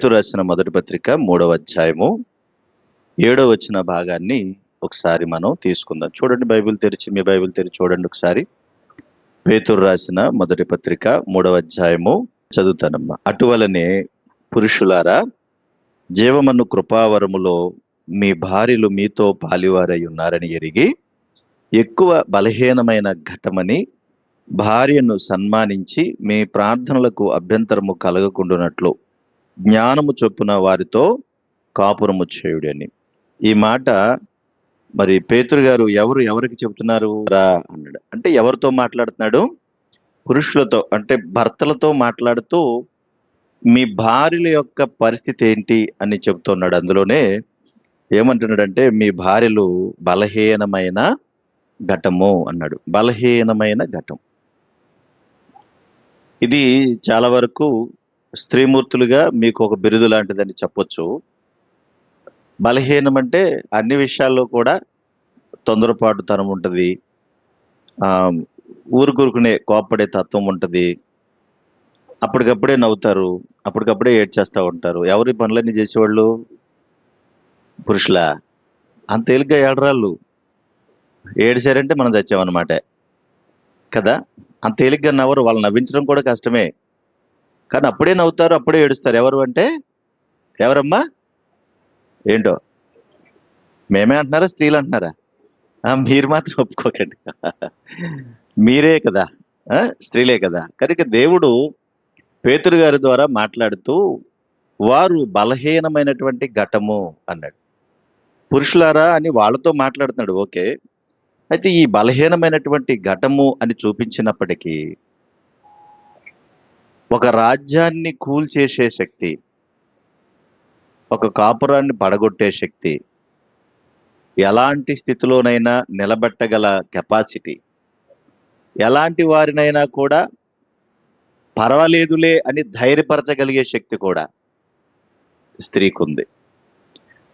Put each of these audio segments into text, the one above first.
పేతురు రాసిన మొదటి పత్రిక మూడవ అధ్యాయము ఏడవ వచ్చిన భాగాన్ని ఒకసారి మనం తీసుకుందాం. చూడండి బైబిల్ తెరిచి మీ బైబిల్ తెరిచి చూడండి ఒకసారి. పేతురు రాసిన మొదటి పత్రిక మూడవ అధ్యాయము చదువుతానమ్మా. అటువలనే పురుషులారా జీవమన్ను కృపావరములో మీ భార్యలు మీతో పాలివారై ఉన్నారని ఎరిగి ఎక్కువ బలహీనమైన ఘటమని భార్యను సన్మానించి మీ ప్రార్థనలకు అభ్యంతరము కలగకుండానట్లు జ్ఞానము చొప్పున వారితో కాపురము చేయుడని. ఈ మాట మరి పేతురు గారు ఎవరు ఎవరికి చెబుతున్నారు? రా అన్నాడు. అంటే ఎవరితో మాట్లాడుతున్నాడు? పురుషులతో అంటే భర్తలతో మాట్లాడుతూ మీ భార్యల యొక్క పరిస్థితి ఏంటి అని చెబుతున్నాడు. అందులోనే ఏమంటున్నాడంటే మీ భార్యలు బలహీనమైన ఘటము అన్నాడు. బలహీనమైన ఘటం. ఇది చాలా వరకు స్త్రీమూర్తులుగా మీకు ఒక బిరుదు లాంటిదని చెప్పొచ్చు. బలహీనం అంటే అన్ని విషయాల్లో కూడా తొందరపాటుతనం ఉంటుంది. ఊరుకూరుకునే కోపడే తత్వం ఉంటుంది. అప్పటికప్పుడే నవ్వుతారు. అప్పటికప్పుడే ఏడ్చేస్తూ ఉంటారు. ఎవరి పనులన్నీ చేసేవాళ్ళు? పురుషుల? అంత తేలిగ్గా ఏడరాళ్ళు. ఏడిశారంటే మనం చచ్చామన్నమాట. కదా? అంత తేలిగ్గా నవ్వరు. వాళ్ళు నవ్వించడం కూడా కష్టమే. కానీ అప్పుడే నవ్వుతారు అప్పుడే ఏడుస్తారు. ఎవరు అంటే? ఎవరమ్మా? ఏంటో? మేమే అంటున్నారా స్త్రీలు అంటున్నారా? మీరు మాత్రం ఒప్పుకోకండి. మీరే కదా. స్త్రీలే కదా. కనుక దేవుడు పేతురు గారి ద్వారా మాట్లాడుతూ వారు బలహీనమైనటువంటి ఘటము అన్నాడు. పురుషులారా అని వాళ్ళతో మాట్లాడుతున్నాడు. ఓకే. అయితే ఈ బలహీనమైనటువంటి ఘటము అని చూపించినప్పటికీ ఒక రాజ్యాన్ని కూల్చేసే శక్తి ఒక కాపురాన్ని పడగొట్టే శక్తి ఎలాంటి స్థితిలోనైనా నిలబెట్టగల కెపాసిటీ ఎలాంటి వారినైనా కూడా పర్వాలేదులే అని ధైర్యపరచగలిగే శక్తి కూడా స్త్రీకుంది.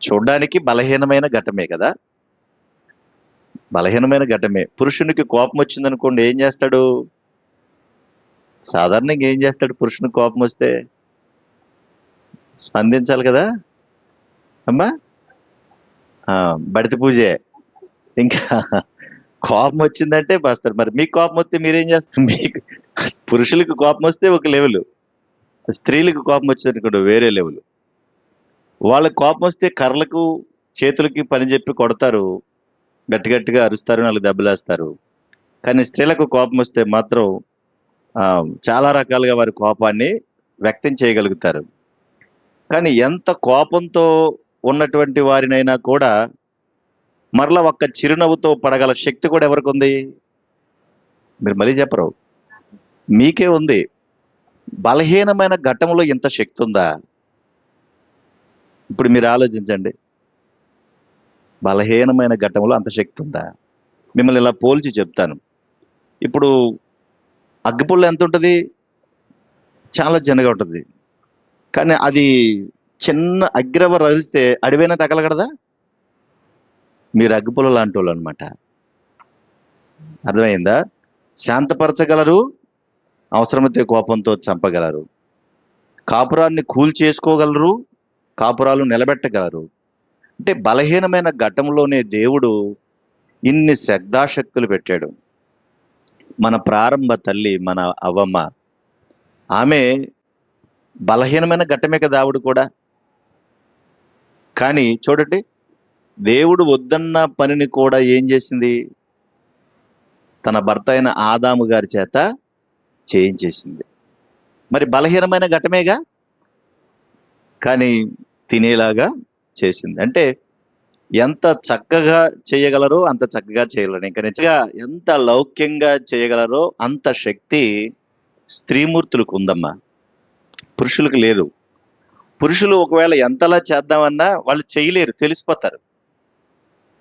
ఉంది బలహీనమైన ఘటమే కదా? బలహీనమైన ఘటమే. పురుషునికి కోపం వచ్చిందనుకోండి ఏం చేస్తాడు? సాధారణంగా ఏం చేస్తాడు? పురుషునికి కోపం వస్తే స్పందించాలి కదా? అమ్మా? బడితి పూజే. ఇంకా కోపం వచ్చిందంటే బస్తారు మరి మీకు కోపం వస్తే మీరేం చేస్తారు? మీకు పురుషులకు కోపం వస్తే ఒక లెవెల్. స్త్రీలకు కోపం వచ్చిందనుకోండి వేరే లెవెల్. వాళ్ళకి కోపం వస్తే కర్రలకు చేతులకి పని చెప్పి కొడతారు. గట్టి గట్టిగా అరుస్తారు నాలుగు దెబ్బలేస్తారు. కానీ స్త్రీలకు కోపం వస్తే మాత్రం చాలా రకాలుగా వారి కోపాన్ని వ్యక్తం చేయగలుగుతారు. కానీ ఎంత కోపంతో ఉన్నటువంటి వారినైనా కూడా మరలా ఒక్క చిరునవ్వుతో పడగల శక్తి కూడా ఎవరికి ఉంది? మీరు మళ్ళీ చెప్పరు. మీకే ఉంది. బలహీనమైన ఘట్టంలో ఇంత శక్తి ఉందా? ఇప్పుడు మీరు ఆలోచించండి. బలహీనమైన ఘట్టంలో అంత శక్తి ఉందా? మిమ్మల్ని ఇలా పోల్చి చెప్తాను. ఇప్పుడు అగ్గిపుల్ల ఎంత ఉంటుంది చాలా చిన్నగా ఉంటుంది. కానీ అది చిన్న అగ్రవ రగిలిస్తే అడివైనా తగలగడదా? మీరు అగ్గిపుల్ల లాంటి వాళ్ళు అనమాట అర్థమైందా? శాంతపరచగలరు అవసరమైతే కోపంతో చంపగలరు. కాపురాన్ని కూల్ చేసుకోగలరు కాపురాలు నిలబెట్టగలరు. అంటే బలహీనమైన ఘట్టంలోనే దేవుడు ఇన్ని శ్రద్ధాశక్తులు పెట్టాడు. మన ప్రారంభ తల్లి మన అవ్వమ్మ ఆమె బలహీనమైన ఘట్టమే కదా ఆవిడ కూడా. కానీ చూడండి దేవుడు వద్దన్న పనిని కూడా ఏం చేసింది? తన భర్త అయిన ఆదాము గారి చేత చేయించేసింది. మరి బలహీనమైన ఘటమేగా కానీ తినేలాగా చేసింది. అంటే ఎంత చక్కగా చేయగలరో అంత చక్కగా చేయగలరు. ఇంకా నిజంగా ఎంత లౌక్యంగా చేయగలరో అంత శక్తి స్త్రీమూర్తులకు ఉందమ్మా. పురుషులకు లేదు. పురుషులు ఒకవేళ ఎంతలా చేద్దామన్నా వాళ్ళు చేయలేరు తెలిసిపోతారు.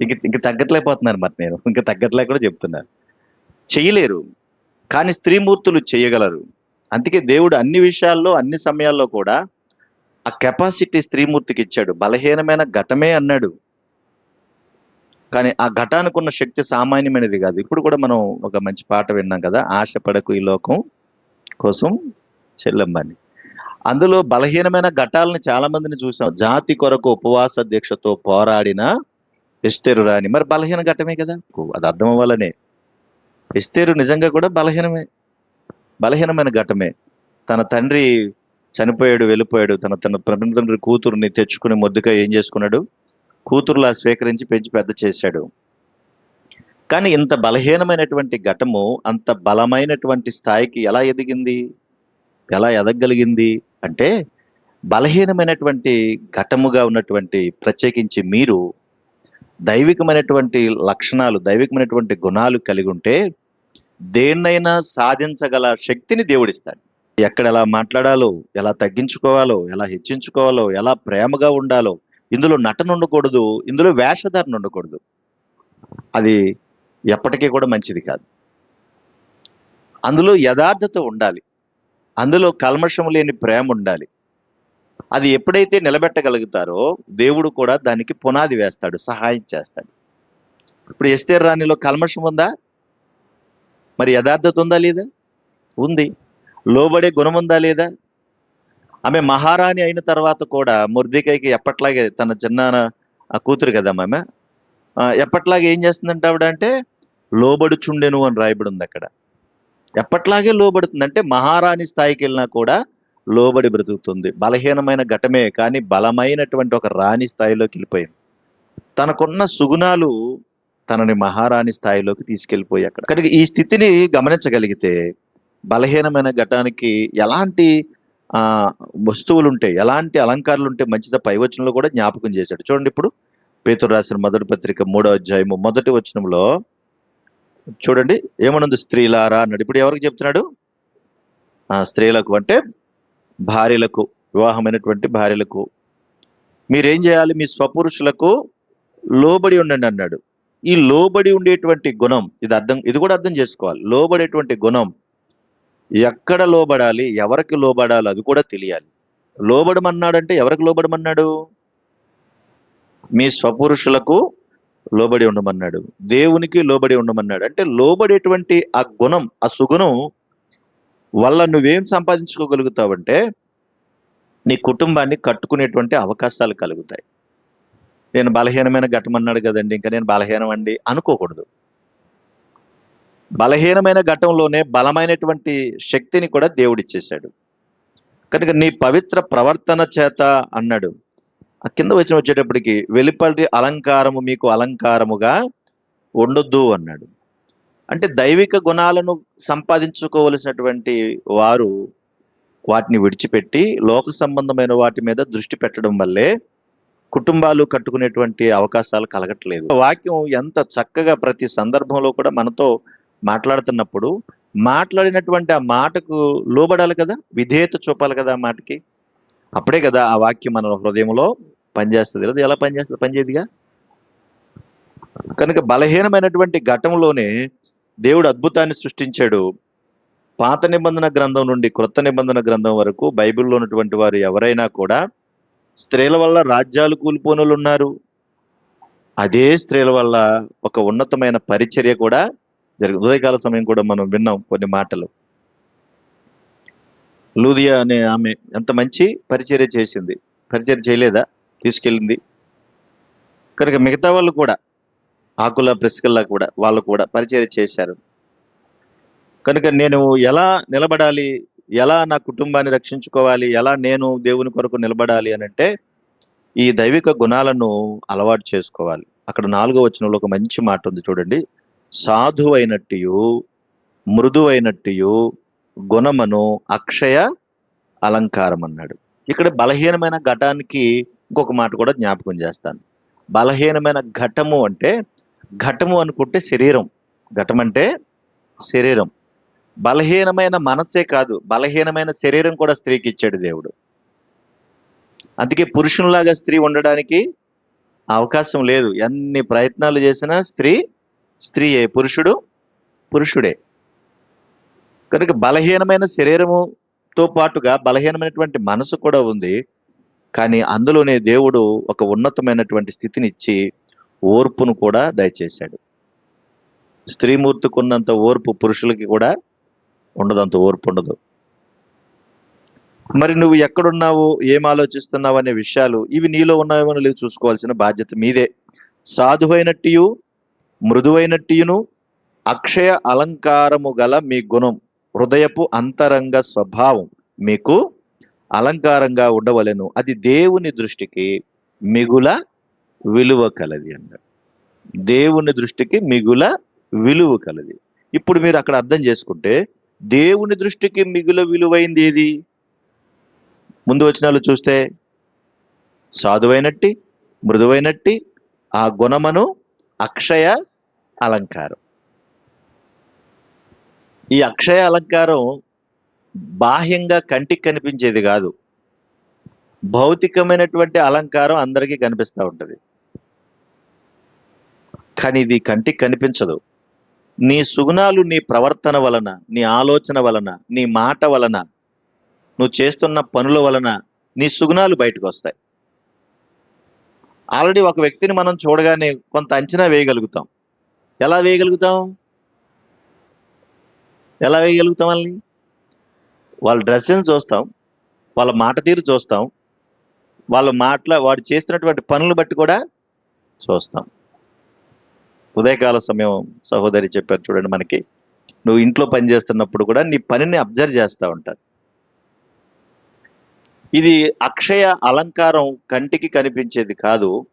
ఇంక ఇంక తగ్గట్లేకపోతున్నారు మరి నేను. ఇంక తగ్గట్లే కూడా చెప్తున్నాను చేయలేరు. కానీ స్త్రీమూర్తులు చేయగలరు. అందుకే దేవుడు అన్ని విషయాల్లో అన్ని సమయాల్లో కూడా ఆ కెపాసిటీ స్త్రీమూర్తికి ఇచ్చాడు. బలహీనమైన ఘటమే అన్నాడు. కానీ ఆ ఘటానికి ఉన్న శక్తి సామాన్యమైనది కాదు. ఇప్పుడు కూడా మనం ఒక మంచి పాట విన్నాం కదా ఆశపడకు ఈ లోకం కోసం చెల్లెంబని. అందులో బలహీనమైన ఘటాలను చాలా మందిని చూసాం. జాతి కొరకు ఉపవాస దీక్షతో పోరాడిన ఎస్తేరు రాని మరి బలహీన ఘటమే కదా? అది అర్థం అవ్వాలనే. ఎస్తేరు నిజంగా కూడా బలహీనమే. బలహీనమైన ఘటమే. తన తండ్రి చనిపోయాడు వెళ్ళిపోయాడు. తన తన ప్రపంచ తండ్రి కూతురుని తెచ్చుకుని మొద్దుగా ఏం చేసుకున్నాడు? కూతురులా స్వీకరించి పెంచి పెద్ద చేశాడు. కానీ ఇంత బలహీనమైనటువంటి ఘటము అంత బలమైనటువంటి స్థాయికి ఎలా ఎదిగింది? ఎలా ఎదగలిగింది? అంటే బలహీనమైనటువంటి ఘటముగా ఉన్నటువంటి ప్రత్యేకించి మీరు దైవికమైనటువంటి లక్షణాలు దైవికమైనటువంటి గుణాలు కలిగి ఉంటే దేన్నైనా సాధించగల శక్తిని దేవుడిస్తాడు. ఎక్కడ ఎలా మాట్లాడాలో ఎలా తగ్గించుకోవాలో ఎలా హెచ్చించుకోవాలో ఎలా ప్రేమగా ఉండాలో ఇందులో నటన ఉండకూడదు ఇందులో వేషధారణ ఉండకూడదు. అది ఎప్పటికీ కూడా మంచిది కాదు. అందులో యథార్థత ఉండాలి. అందులో కల్మషం లేని ప్రేమ ఉండాలి. అది ఎప్పుడైతే నిలబెట్టగలుగుతారో దేవుడు కూడా దానికి పునాది వేస్తాడు సహాయం చేస్తాడు. ఇప్పుడు ఎస్తేర్ రాణిలో కల్మషం ఉందా? మరి యథార్థత ఉందా లేదా? ఉంది. లోబడే గుణం ఉందా లేదా? ఆమె మహారాణి అయిన తర్వాత కూడా ముర్దికైకి ఎప్పట్లాగే తన చిన్న ఆ కూతురు కదా ఆమె ఎప్పట్లాగే ఏం చేస్తుందంటే ఆవిడ అంటే లోబడుచుండెను అని రాయబడి ఉంది అక్కడ. ఎప్పట్లాగే లోబడుతుంది. అంటే మహారాణి స్థాయికి వెళ్ళినా కూడా లోబడి బ్రతుకుతుంది. బలహీనమైన ఘటమే కానీ బలమైనటువంటి ఒక రాణి స్థాయిలోకి వెళ్ళిపోయింది. తనకున్న సుగుణాలు తనని మహారాణి స్థాయిలోకి తీసుకెళ్ళిపోయి అక్కడ. కనుక ఈ స్థితిని గమనించగలిగితే బలహీనమైన ఘటానికి ఎలాంటి వస్తువులు ఉంటాయి ఎలాంటి అలంకారాలు ఉంటే మంచిదో పైవచనంలో కూడా జ్ఞాపకం చేశాడు. చూడండి ఇప్పుడు పేతురు రాసిన మొదటి పత్రిక మూడో అధ్యాయము మొదటి వచనంలో చూడండి ఏమనుంది? స్త్రీలారా అన్నాడు. ఇప్పుడు ఎవరికి చెప్తున్నాడు? ఆ స్త్రీలకు అంటే భార్యలకు వివాహమైనటువంటి భార్యలకు. మీరేం చేయాలి? మీ స్వపురుషులకు లోబడి ఉండండి అన్నాడు. ఈ లోబడి ఉండేటువంటి గుణం ఇది అర్థం ఇది కూడా అర్థం చేసుకోవాలి. లోబడేటువంటి గుణం ఎక్కడ లోబడాలి ఎవరికి లోబడాలి అది కూడా తెలియాలి. లోబడమన్నాడంటే ఎవరికి లోబడమన్నాడు? మీ స్వపురుషులకు లోబడి ఉండమన్నాడు. దేవునికి లోబడి ఉండమన్నాడు. అంటే లోబడేటువంటి ఆ గుణం ఆ సుగుణం వల్ల నువ్వేం సంపాదించుకోగలుగుతావంటే నీ కుటుంబాన్ని కట్టుకునేటువంటి అవకాశాలు కలుగుతాయి. నేను బలహీనమైన ఘటమన్నాడు కదండి ఇంకా నేను బలహీనం అండి అనుకోకూడదు. బలహీనమైన ఘటంలోనే బలమైనటువంటి శక్తిని కూడా దేవుడిచ్చేశాడు. కనుక నీ పవిత్ర ప్రవర్తన చేత అన్నాడు. ఆ కింద వచ్చిన వచ్చేటప్పటికి వెలుపటి అలంకారము మీకు అలంకారముగా ఉండొద్దు అన్నాడు. అంటే దైవిక గుణాలను సంపాదించుకోవలసినటువంటి వారు వాటిని విడిచిపెట్టి లోక సంబంధమైన వాటి మీద దృష్టి పెట్టడం వల్లే కుటుంబాలు కట్టుకునేటువంటి అవకాశాలు కలగట్లేదు. వాక్యం ఎంత చక్కగా ప్రతి సందర్భంలో కూడా మనతో మాట్లాడుతున్నప్పుడు మాట్లాడినటువంటి ఆ మాటకు లోబడాలి కదా? విధేయత చూపాలి కదా ఆ మాటకి? అప్పుడే కదా ఆ వాక్యం మన హృదయంలో పనిచేస్తుంది. లేదా ఎలా పనిచేస్తుంది? పనిచేదిగా కనుక బలహీనమైనటువంటి ఘటంలోనే దేవుడు అద్భుతాన్ని సృష్టించాడు. పాత నిబంధన గ్రంథం నుండి క్రొత్త నిబంధన గ్రంథం వరకు బైబిల్లో ఉన్నటువంటి వారు ఎవరైనా కూడా స్త్రీల వల్ల రాజ్యాలు కూలిపోనులు ఉన్నారు. అదే స్త్రీల వల్ల ఒక ఉన్నతమైన పరిచర్య కూడా జరిగింది ఉదయకాల సమయం కూడా మనం విన్నాం కొన్ని మాటలు. లూదియా అనే ఆమె ఎంత మంచి పరిచర్య చేసింది. పరిచయం చేయలేదా? తీసుకెళ్ళింది. కనుక మిగతా వాళ్ళు కూడా ఆకుల ప్రెసికల్లా కూడా వాళ్ళు కూడా పరిచర్య చేశారు. కనుక నేను ఎలా నిలబడాలి? ఎలా నా కుటుంబాన్ని రక్షించుకోవాలి? ఎలా నేను దేవుని కొరకు నిలబడాలి అని అంటే ఈ దైవిక గుణాలను అలవాటు చేసుకోవాలి. అక్కడ నాలుగో వచనంలో ఒక మంచి మాట ఉంది చూడండి. సాధువైనట్టు మృదువైనట్టు గుణమును అక్షయ అలంకారం అన్నాడు ఇక్కడ బలహీనమైన ఘటానికి ఇంకొక మాట కూడా జ్ఞాపకం చేస్తాను. బలహీనమైన ఘటము అంటే ఘటము అనుకుంటే శరీరం. ఘటం అంటే శరీరం. బలహీనమైన మనస్సే కాదు బలహీనమైన శరీరం కూడా స్త్రీకి ఇచ్చాడు దేవుడు. అందుకే పురుషునిలాగా స్త్రీ ఉండడానికి అవకాశం లేదు. ఎన్ని ప్రయత్నాలు చేసినా స్త్రీ స్త్రీయే పురుషుడు? పురుషుడే. కనుక బలహీనమైన శరీరముతో పాటుగా బలహీనమైనటువంటి మనసు కూడా ఉంది. కానీ అందులోనే దేవుడు ఒక ఉన్నతమైనటువంటి స్థితిని ఇచ్చి ఓర్పును కూడా దయచేశాడు. స్త్రీమూర్తికున్నంత ఓర్పు పురుషులకి కూడా ఉండదంత ఓర్పు ఉండదు. మరి నువ్వు ఎక్కడున్నావు? ఏం ఆలోచిస్తున్నావు? అనే విషయాలు ఇవి నీలో ఉన్నాయేమో లేవు చూసుకోవాల్సిన బాధ్యత మీదే. సాధువైనట్టు మృదువైనట్టియును అక్షయ అలంకారము గల మీ గుణం హృదయపు అంతరంగ స్వభావం మీకు అలంకారంగా ఉండవలెను. అది దేవుని దృష్టికి మిగుల విలువ కలది అన్నాడు. దేవుని దృష్టికి మిగుల విలువ కలది. ఇప్పుడు మీరు అక్కడ అర్థం చేసుకుంటే దేవుని దృష్టికి మిగుల విలువైంది ఏది? ముందు వచనాలు చూస్తే సాధువైనట్టి మృదువైనట్టి ఆ గుణమును అక్షయ అలంకారం. ఈ అక్షయ అలంకారం బాహ్యంగా కంటికి కనిపించేది కాదు. భౌతికమైనటువంటి అలంకారం అందరికీ కనిపిస్తూ ఉంటుంది. కానీ ఇది కంటికి కనిపించదు. నీ సుగుణాలు నీ ప్రవర్తన వలన నీ ఆలోచన వలన నీ మాట వలన నువ్వు చేస్తున్న పనుల వలన నీ సుగుణాలు బయటకు వస్తాయి. ఆల్రెడీ ఒక వ్యక్తిని మనం చూడగానే కొంత అంచనా వేయగలుగుతాం. ఎలా వేయగలుగుతాం? ఎలా వేయగలుగుతాం వాళ్ళని? వాళ్ళ డ్రెస్సింగ్ చూస్తాం వాళ్ళ మాట తీరు చూస్తాం వాళ్ళ మాటల వాడు చేస్తున్నటువంటి పనులు బట్టి కూడా చూస్తాం. ఉదయకాల సమయం సహోదరి చెప్పారు చూడండి మనకి నువ్వు ఇంట్లో పని చేస్తున్నప్పుడు కూడా నీ పనిని అబ్జర్వ్ చేస్తూ ఉంటారు. ఇది అక్షయ అలంకారం కంటికి కనిపించేది కాదు.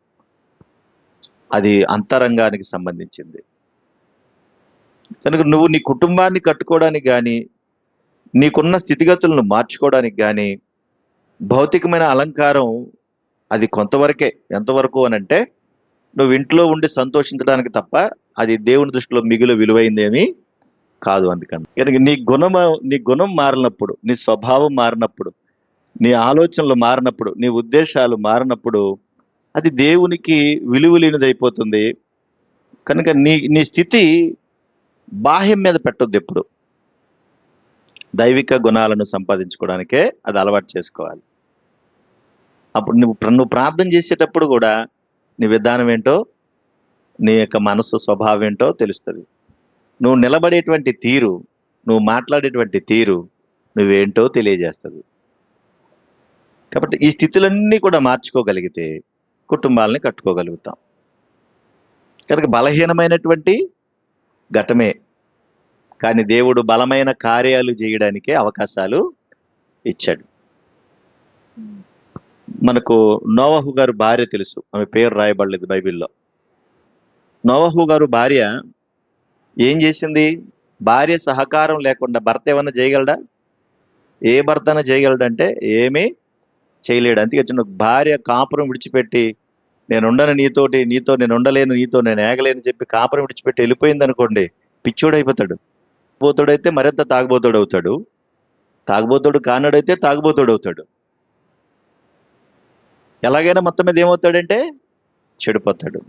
అది అంతరంగానికి సంబంధించింది. కనుక నువ్వు నీ కుటుంబాన్ని కట్టుకోవడానికి కానీ నీకున్న స్థితిగతులను మార్చుకోవడానికి కానీ భౌతికమైన అలంకారం అది కొంతవరకే. ఎంతవరకు అని అంటే నువ్వు ఇంట్లో ఉండి సంతోషించడానికి తప్ప అది దేవుని దృష్టిలో మిగులు విలువైందేమీ కాదు అందుకని. కనుక నీ గుణం నీ గుణం మారినప్పుడు నీ స్వభావం మారినప్పుడు నీ ఆలోచనలు మారినప్పుడు నీ ఉద్దేశాలు మారినప్పుడు అది దేవునికి విలువ లేనిదైపోతుంది కనుక నీ నీ స్థితి బాహ్యం మీద పెట్టొద్దు ఎప్పుడు. దైవిక గుణాలను సంపాదించుకోవడానికే అది అలవాటు చేసుకోవాలి. అప్పుడు నువ్వు నువ్వు ప్రార్థన చేసేటప్పుడు కూడా నీ విధానం ఏంటో నీ యొక్క మనసు స్వభావం ఏంటో తెలుస్తుంది. నువ్వు నిలబడేటువంటి తీరు నువ్వు మాట్లాడేటువంటి తీరు నువ్వేంటో తెలియజేస్తుంది. కాబట్టి ఈ స్థితులన్నీ కూడా మార్చుకోగలిగితే కుటుంబాలని కట్టుకోగలుగుతాం. కనుక బలహీనమైనటువంటి ఘటమే. కానీ దేవుడు బలమైన కార్యాలు చేయడానికే అవకాశాలు ఇచ్చాడు. మనకు నోవహు గారు భార్య తెలుసు. ఆమె పేరు రాయబడలేదు బైబిల్లో. నోవహు గారు భార్య ఏం చేసింది? భార్య సహకారం లేకుండా భర్త ఏమన్నా చేయగలడా? ఏ భర్తన చేయగలడంటే ఏమీ చేయలేడు. అందుకే చిన్న భార్య కాపురం విడిచిపెట్టి నేను ఉండను నీతోటి నీతో నేను ఉండలేను నీతో నేను ఏగలేను చెప్పి కాపురం విడిచిపెట్టి వెళ్ళిపోయింది అనుకోండి పిచ్చోడైపోతాడు. అయిపోతాడు తాగుబోతుడైతే మరింత తాగుబోతుడు అవుతాడు తాగుబోతుడు కానడైతే తాగుబోతుడు అవుతాడు ఎలాగైనా మొత్తం మీద ఏమవుతాడంటే చెడిపోతాడు.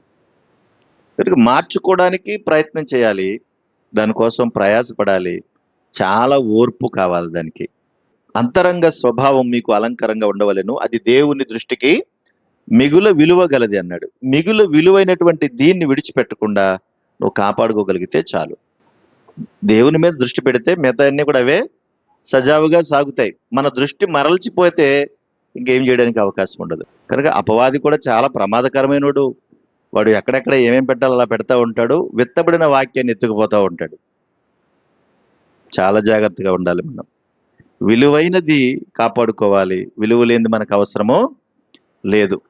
మార్చుకోవడానికి ప్రయత్నం చేయాలి. దానికోసం ప్రయాసపడాలి. చాలా ఓర్పు కావాలి దానికి. అంతరంగ స్వభావం మీకు అలంకరంగా ఉండవలెను. అది దేవుని దృష్టికి మిగుల విలువ గలది అన్నాడు. మిగుల విలువైనటువంటి దీన్ని విడిచిపెట్టకుండా నువ్వు కాపాడుకోగలిగితే చాలు. దేవుని మీద దృష్టి పెడితే మిగతా అన్నీ కూడా అవే సజావుగా సాగుతాయి. మన దృష్టి మరల్చిపోతే ఇంకేం చేయడానికి అవకాశం ఉండదు. కనుక అపవాది కూడా చాలా ప్రమాదకరమైనడు. వాడు ఎక్కడెక్కడ ఏమేం పెట్టాలో అలా పెడతా ఉంటాడు. విత్తబడిన వాక్యాన్ని ఎత్తుకుపోతూ ఉంటాడు. చాలా జాగ్రత్తగా ఉండాలి మనం. విలువైనది కాపాడుకోవాలి. విలువ లేనిది మనకు అవసరమో లేదు.